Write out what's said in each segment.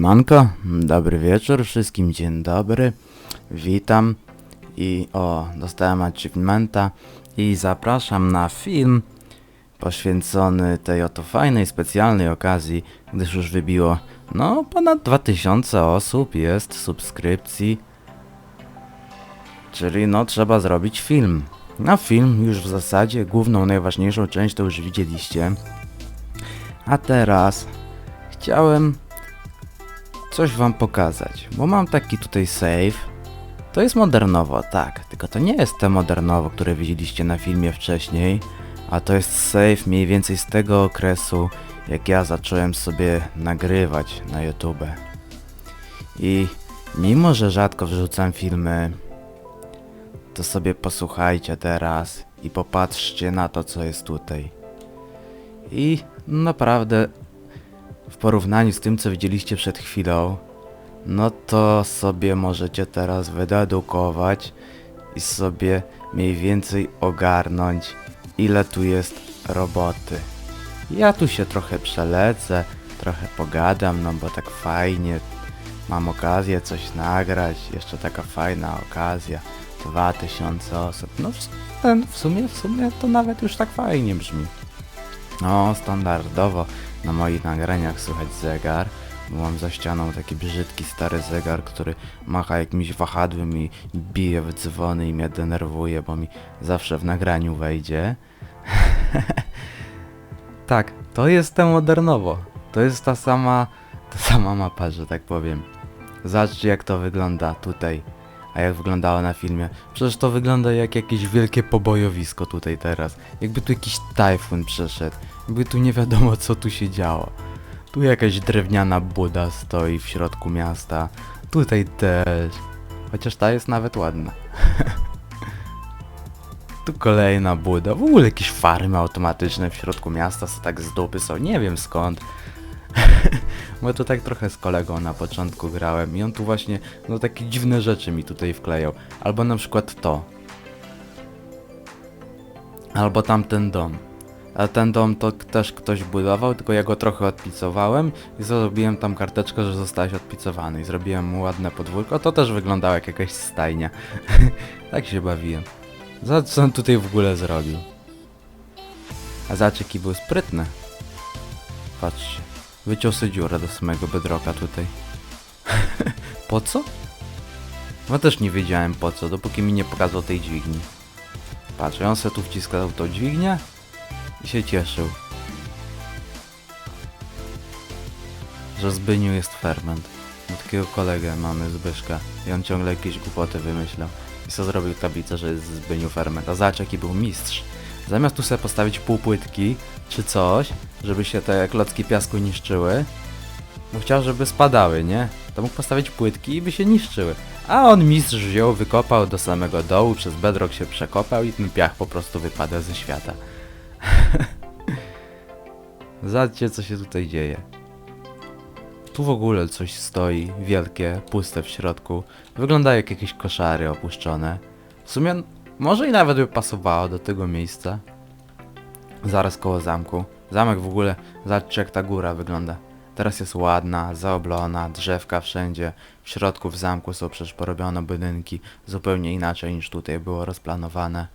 Siemanko, dobry wieczór wszystkim, dzień dobry, witam i o, dostałem achievementa i zapraszam na film poświęcony tej oto fajnej, specjalnej okazji, gdyż już wybiło, no, ponad 2000 osób jest subskrypcji, czyli no, trzeba zrobić film. No, film już w zasadzie, główną, najważniejszą część to już widzieliście, a teraz chciałem coś wam pokazać, bo mam taki tutaj save. To jest modernowo, tak, tylko to nie jest te modernowo, które widzieliście na filmie wcześniej, a to jest save mniej więcej z tego okresu, jak ja zacząłem sobie nagrywać na YouTube. I mimo, że rzadko wrzucam filmy, to sobie posłuchajcie teraz i popatrzcie na to, co jest tutaj. I naprawdę w porównaniu z tym, co widzieliście przed chwilą, no to sobie możecie teraz wydedukować i sobie mniej więcej ogarnąć, ile tu jest roboty. Ja tu się trochę przelecę, trochę pogadam, no bo tak fajnie mam okazję coś nagrać, jeszcze taka fajna okazja, 2000 osób, no w, w sumie, w sumie to nawet już tak fajnie brzmi. No, standardowo na moich nagraniach słychać zegar, bo mam za ścianą taki brzydki stary zegar, który macha jakimś wahadłem i bije w dzwony i mnie denerwuje, bo mi zawsze w nagraniu wejdzie. tak, to jest te modernowo. To jest ta sama, ta sama mapa, że tak powiem. Zobaczcie jak to wygląda tutaj, a jak wyglądało na filmie. Przecież to wygląda jak jakieś wielkie pobojowisko tutaj teraz. Jakby tu jakiś tajfun przeszedł. Jakby tu nie wiadomo co tu się działo. Tu jakaś drewniana buda stoi w środku miasta. Tutaj też. Chociaż ta jest nawet ładna. tu kolejna buda. W ogóle jakieś farmy automatyczne w środku miasta są tak z dupy są. Nie wiem skąd. Bo to tak trochę z kolegą na początku grałem i on tu właśnie, no takie dziwne rzeczy mi tutaj wklejał. Albo na przykład to. Albo tamten dom. A ten dom to też ktoś budował, tylko ja go trochę odpicowałem i zrobiłem tam karteczkę, że zostałeś odpicowany i zrobiłem mu ładne podwórko. To też wyglądało jak jakaś stajnia. tak się bawiłem. Za co on tutaj w ogóle zrobił? A zobacz jaki był sprytny. Patrzcie. Wyciął sobie dziurę do samego bedroka tutaj. po co? No też nie wiedziałem po co, dopóki mi nie pokazał tej dźwigni. Patrz, on se tu wciskał tą dźwignię i się cieszył. Że Zbyniu jest ferment. No, takiego kolegę mamy Zbyszka i on ciągle jakieś głupoty wymyślał. I co zrobił tablicę, że jest Zbyniu ferment. A zobacz jaki był mistrz. Zamiast tu sobie postawić półpłytki czy coś, żeby się te klocki piasku niszczyły, bo chciał, żeby spadały, nie? To mógł postawić płytki i by się niszczyły. A on mistrz wziął, wykopał do samego dołu, przez bedrock się przekopał i ten piach po prostu wypada ze świata. Zobaczcie, co się tutaj dzieje. Tu w ogóle coś stoi, wielkie, puste w środku. Wygląda jak jakieś koszary opuszczone. W sumie może i nawet by pasowało do tego miejsca. Zaraz koło zamku. Zamek w ogóle, zobaczcie jak ta góra wygląda. Teraz jest ładna, zaoblona, drzewka wszędzie. W środku w zamku są przecież porobione budynki zupełnie inaczej niż tutaj było rozplanowane.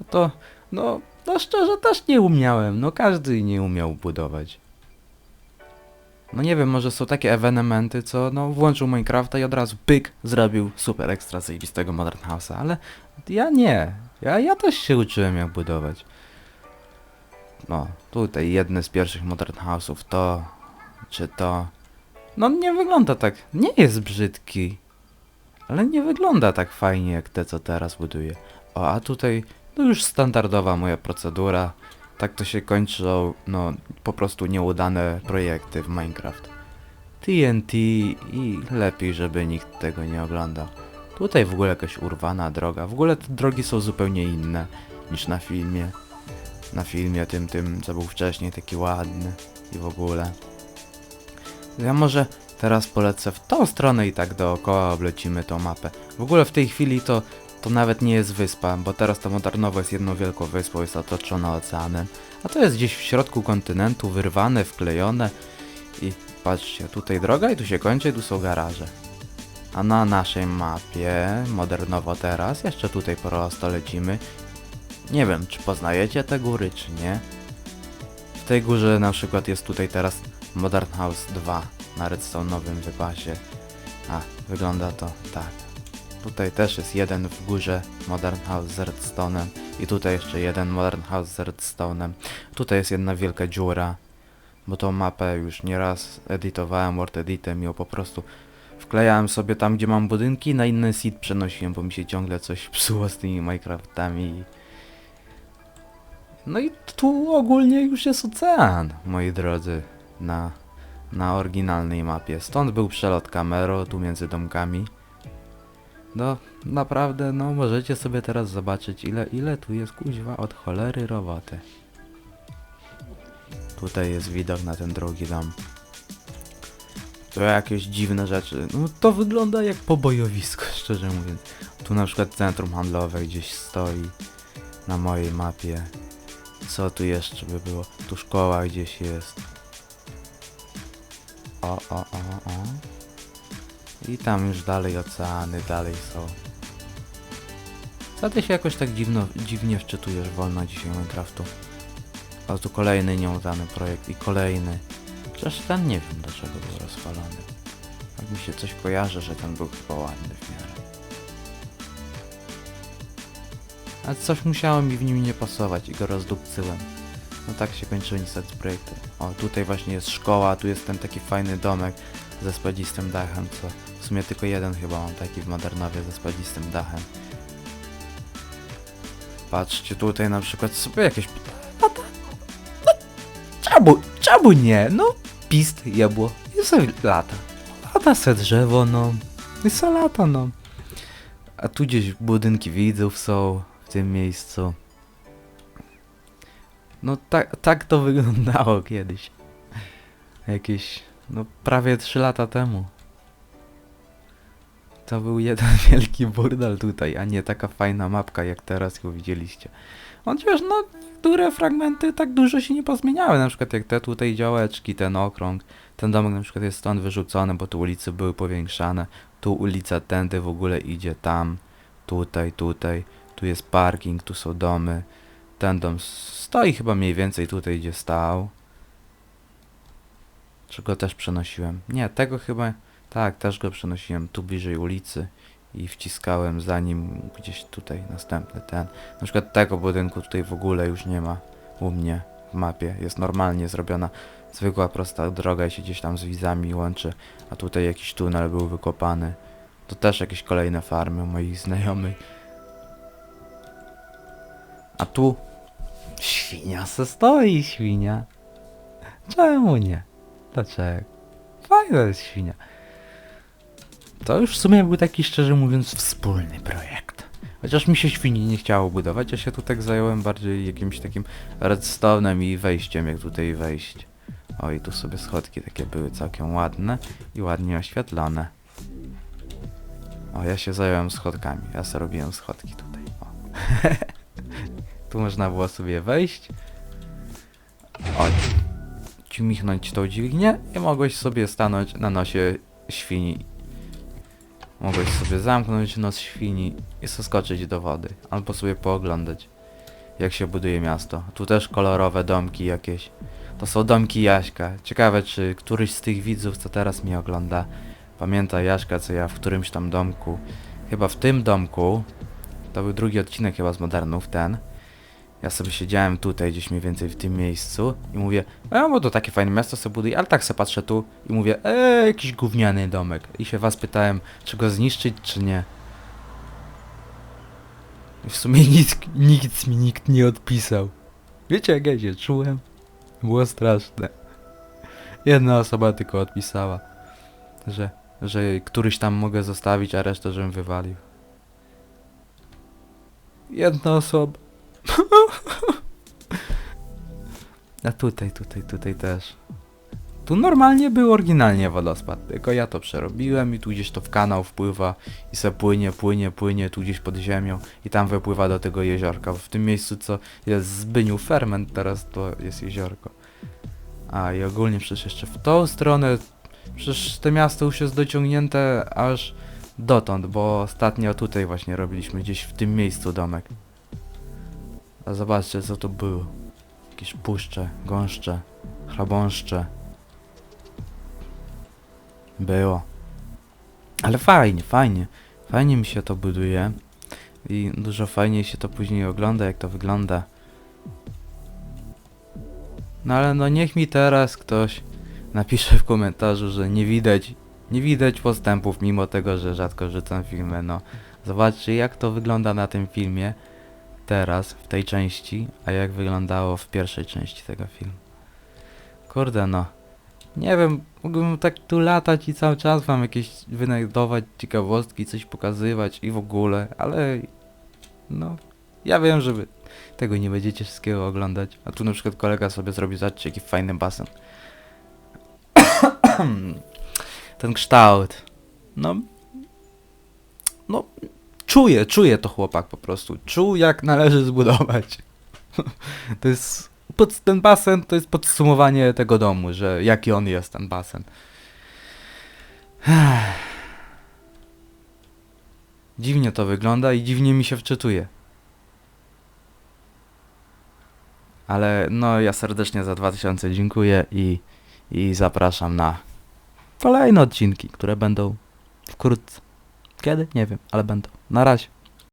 No to, no, no szczerze też nie umiałem. No każdy nie umiał budować. No nie wiem, może są takie ewenementy, co no włączył Minecrafta i od razu pyk zrobił super ekstra zajebistego Modern House'a, ale ja nie. Ja, ja też się uczyłem jak budować. No, tutaj jedne z pierwszych Modern House'ów to, czy to. No nie wygląda tak, nie jest brzydki. Ale nie wygląda tak fajnie jak te, co teraz buduję. O, a tutaj, no już standardowa moja procedura. Tak to się kończą, no, po prostu nieudane projekty w Minecraft. TNT i lepiej, żeby nikt tego nie oglądał. Tutaj w ogóle jakaś urwana droga. W ogóle te drogi są zupełnie inne niż na filmie. Na filmie tym, tym, co był wcześniej, taki ładny i w ogóle. Ja może teraz polecę w tą stronę i tak dookoła oblecimy tą mapę. W ogóle w tej chwili to, to nawet nie jest wyspa, bo teraz to Modernowo jest jedną wielką wyspą, jest otoczona oceanem. A to jest gdzieś w środku kontynentu, wyrwane, wklejone i Patrzcie, tutaj droga i tu się kończy, tu są garaże. A na naszej mapie, modernowo teraz, jeszcze tutaj prosto lecimy. Nie wiem, czy poznajecie te góry, czy nie. W tej górze na przykład jest tutaj teraz Modern House 2 na redstone'owym wypasie. A, wygląda to tak. Tutaj też jest jeden w górze Modern House z redstone'em i tutaj jeszcze jeden Modern House z redstone'em. Tutaj jest jedna wielka dziura, bo tą mapę już nieraz edytowałem Word Editem i po prostu wklejałem sobie tam, gdzie mam budynki, na inny seed przenosiłem, bo mi się ciągle coś psuło z tymi Minecraftami. No i tu ogólnie już jest ocean, moi drodzy, na, na oryginalnej mapie. Stąd był przelot kamerą, tu między domkami. No, naprawdę, no możecie sobie teraz zobaczyć, ile, ile tu jest kuźwa od cholery roboty. Tutaj jest widok na ten drugi dom. To jakieś dziwne rzeczy. No to wygląda jak pobojowisko, szczerze mówiąc. Tu na przykład centrum handlowe gdzieś stoi na mojej mapie. Co tu jeszcze by było? Tu szkoła gdzieś jest. O, o, o, o. I tam już dalej oceany, dalej są. Co ty się jakoś tak dziwno, dziwnie wczytujesz wolno dzisiaj Minecraftu? A tu kolejny nieudany projekt i kolejny. Chociaż ten nie wiem dlaczego był rozwalony. Tak mi się coś kojarzy, że ten był chyba ładny w miarę. Ale coś musiało mi w nim nie pasować i go rozdupcyłem. No tak się kończyły niestety projekty. O, tutaj właśnie jest szkoła, tu jest ten taki fajny domek ze spadzistym dachem, co w sumie tylko jeden chyba mam taki w Modernowie ze spadzistym dachem. Patrzcie tutaj na przykład sobie jakieś... No. No, czemu, czemu nie? No, pist jebło. I sobie lata. Lata se drzewo, no. I se lata, no. A tu gdzieś budynki widzów są w tym miejscu. No tak, tak to wyglądało kiedyś. Jakieś, no prawie 3 lata temu. To był jeden wielki burdel tutaj, a nie taka fajna mapka jak teraz ją widzieliście. Chociaż no, które fragmenty tak dużo się nie pozmieniały, na przykład jak te tutaj działeczki, ten okrąg, ten domek na przykład jest stąd wyrzucony, bo tu ulice były powiększane, tu ulica tędy w ogóle idzie tam, tutaj, tutaj, tu jest parking, tu są domy, ten dom stoi chyba mniej więcej tutaj, gdzie stał. Czy go też przenosiłem? Nie, tego chyba, tak, też go przenosiłem tu bliżej ulicy i wciskałem za nim gdzieś tutaj następny ten. Na przykład tego budynku tutaj w ogóle już nie ma u mnie w mapie. Jest normalnie zrobiona zwykła prosta droga i się gdzieś tam z wizami łączy, a tutaj jakiś tunel był wykopany. To też jakieś kolejne farmy moich znajomych. A tu świnia se stoi, świnia. Czemu nie? Dlaczego? Fajna jest świnia. To już w sumie był taki, szczerze mówiąc, wspólny projekt. Chociaż mi się świni nie chciało budować, ja się tu tak zająłem bardziej jakimś takim redstone'em i wejściem, jak tutaj wejść. O, i tu sobie schodki takie były całkiem ładne i ładnie oświetlone. O, ja się zająłem schodkami, ja sobie robiłem schodki tutaj. O. tu można było sobie wejść. O, dźmichnąć tą dźwignię i mogłeś sobie stanąć na nosie świni Mogłeś sobie zamknąć nos świni i skoczyć do wody, albo sobie pooglądać, jak się buduje miasto. Tu też kolorowe domki jakieś. To są domki Jaśka. Ciekawe, czy któryś z tych widzów, co teraz mnie ogląda, pamięta Jaśka, co ja w którymś tam domku, chyba w tym domku, to był drugi odcinek chyba z Modernów, ten, ja sobie siedziałem tutaj, gdzieś mniej więcej w tym miejscu i mówię, a bo to takie fajne miasto sobie buduje, ale tak sobie patrzę tu i mówię, eee, jakiś gówniany domek. I się was pytałem, czy go zniszczyć, czy nie. I w sumie nic, nic mi nikt nie odpisał. Wiecie jak ja się czułem? Było straszne. Jedna osoba tylko odpisała, że, że któryś tam mogę zostawić, a resztę żebym wywalił. Jedna osoba. A tutaj, tutaj, tutaj też. Tu normalnie był oryginalnie wodospad, tylko ja to przerobiłem i tu gdzieś to w kanał wpływa i se płynie, płynie, płynie tu gdzieś pod ziemią i tam wypływa do tego jeziorka. W tym miejscu co jest Zbyniu ferment, teraz to jest jeziorko. A i ogólnie przecież jeszcze w tą stronę Przecież to miasto już jest dociągnięte aż dotąd, bo ostatnio tutaj właśnie robiliśmy gdzieś w tym miejscu domek. A zobaczcie co to było. Jakieś puszcze, gąszcze, chrabąszcze. Było. Ale fajnie, fajnie. Fajnie mi się to buduje. I dużo fajniej się to później ogląda, jak to wygląda. No ale no niech mi teraz ktoś napisze w komentarzu, że nie widać, nie widać postępów, mimo tego, że rzadko wrzucam filmy, no. Zobaczcie jak to wygląda na tym filmie teraz, w tej części, a jak wyglądało w pierwszej części tego filmu. Kurde no. Nie wiem, mógłbym tak tu latać i cały czas wam jakieś wynajdować ciekawostki, coś pokazywać i w ogóle, ale no, ja wiem, że wy tego nie będziecie wszystkiego oglądać. A tu na przykład kolega sobie zrobi, zobaczcie jaki fajny basen. Ten kształt. No, no, czuję, czuję to chłopak po prostu. Czuł jak należy zbudować. to jest, pod, ten basen to jest podsumowanie tego domu, że jaki on jest ten basen. Dziwnie to wygląda i dziwnie mi się wczytuje. Ale no ja serdecznie za 2000 dziękuję i, i zapraszam na kolejne odcinki, które będą wkrótce. Kiedy? Nie wiem, ale będą. Na razie.